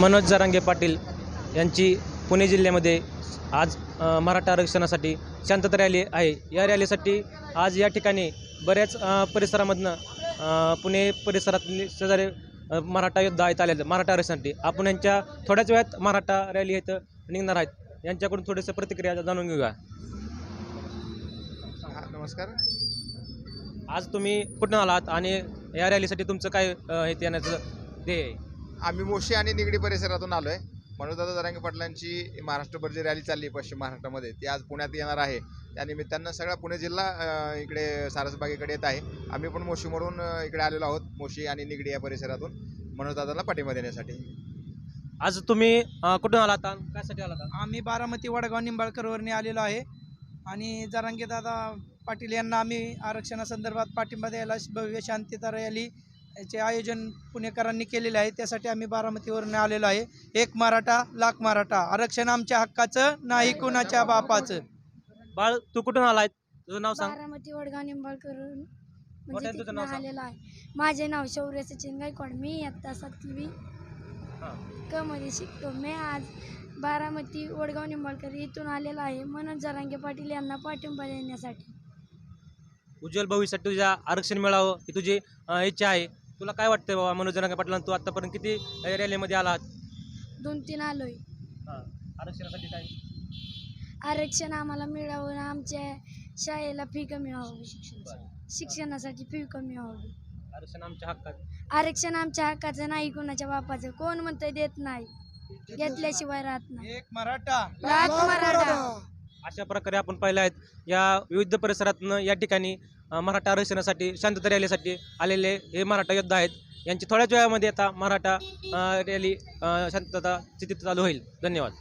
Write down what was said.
मनोज जरांगे पाटील यांची पुणे जिल्ह्यामध्ये आज मराठा आरक्षणासाठी शांतता रॅली आहे. या रॅलीसाठी आज या ठिकाणी बऱ्याच परिसरामधनं पुणे परिसरातले शेजारी मराठा योद्धा आहेत आलेले मराठा आरक्षणासाठी. आपण यांच्या थोड्याच वेळात मराठा रॅली इथं निघणार आहेत. यांच्याकडून थोडंसं प्रतिक्रिया जाणून घेऊया. नमस्कार. आज तुम्ही कुठून आलात आणि या रॅलीसाठी तुमचं काय हे येण्याचं ध्येय आहे? आम्ही मोशी आणि निगडी परिसरातून आलो आहे मनोजदादा जरांगे पाटलांची महाराष्ट्रभर जी रॅली चालली पश्चिम महाराष्ट्रामध्ये. ती आज पुण्यात येणार आहे. त्यानिमित्तानं सगळा पुणे जिल्हा इकडे सारसबागेकडे येत आहे. आम्ही पण मोशीमधून अ, इकडे आलेलो आहोत मोशी आणि निगडी या परिसरातून. मनोजदादाला पाठिंबा देण्यासाठी. आज तुम्ही कुठून आलात आणि कशासाठी आलात आम्ही बारामती वडगाव निंबाळकरवरने आलेलो आहे. आणि जरांगे दादा पाटील यांना आम्ही आरक्षणासंदर्भात पाठिंबा द्यायला भव्य शांतता रॅली याचे आयोजन पुणेकरांनी केलेले आहे. त्यासाठी आम्ही बारामतीवरून आलेलो आहे. एक मराठा लाख मराठा. आरक्षण आमच्या हक्काचं नाही कुणाच्या बापाचं. बाळ तू कुठून आलाय? तुझं नाव सांग. बारामती वडगाव निंबाळकर मोठ्यानं म्हणजे तुझं तिथून नाव सांग. आलेलो आहे. माझे नाव शौर्य सचिन गायकवाड. मी इयत्ता सातवी हां. क मध्ये शिकतो. मी आज बारामती वडगाव निंबाळकर इथून आलेलो आहे. मनोज जरांगे पाटील यांना पाठिंबा देण्यासाठी. उज्ज्वल भविष्यात तुझ्या आरक्षण मिळावं ही तुझी अ, इच्छा आहे. तुला काय वाटतंय बाबा मनोज जरांगे पाटला तू आतापर्यंत किती रॅलीमध्ये आलात दोन तीन आलोय. आरक्षणासाठी काय? आरक्षण आम्हाला मिळावं आणि आमच्या शाळेला फी कमी व्हावी शिक्षणासाठी. फी कमी व्हावी. आरक्षण आमच्या हक्कात. आरक्षण आमच्या हक्काचं नाही कुणाच्या बापाचं. कोण म्हणतंय देत नाही. घेतल्याशिवाय राहत नाही. एक मराठा. लाख मराठा. अशा प्रकारे आपण पाहिलं आहेत या विविध परिसरातनं या ठिकाणी मराठा आरक्षणासाठी शांतता रॅलीसाठी आलेले हे मराठा योद्धा आहेत. यांची थोड्याच वेळामध्ये आता मराठा रॅली शांतता स्थितीत चालू होईल. धन्यवाद.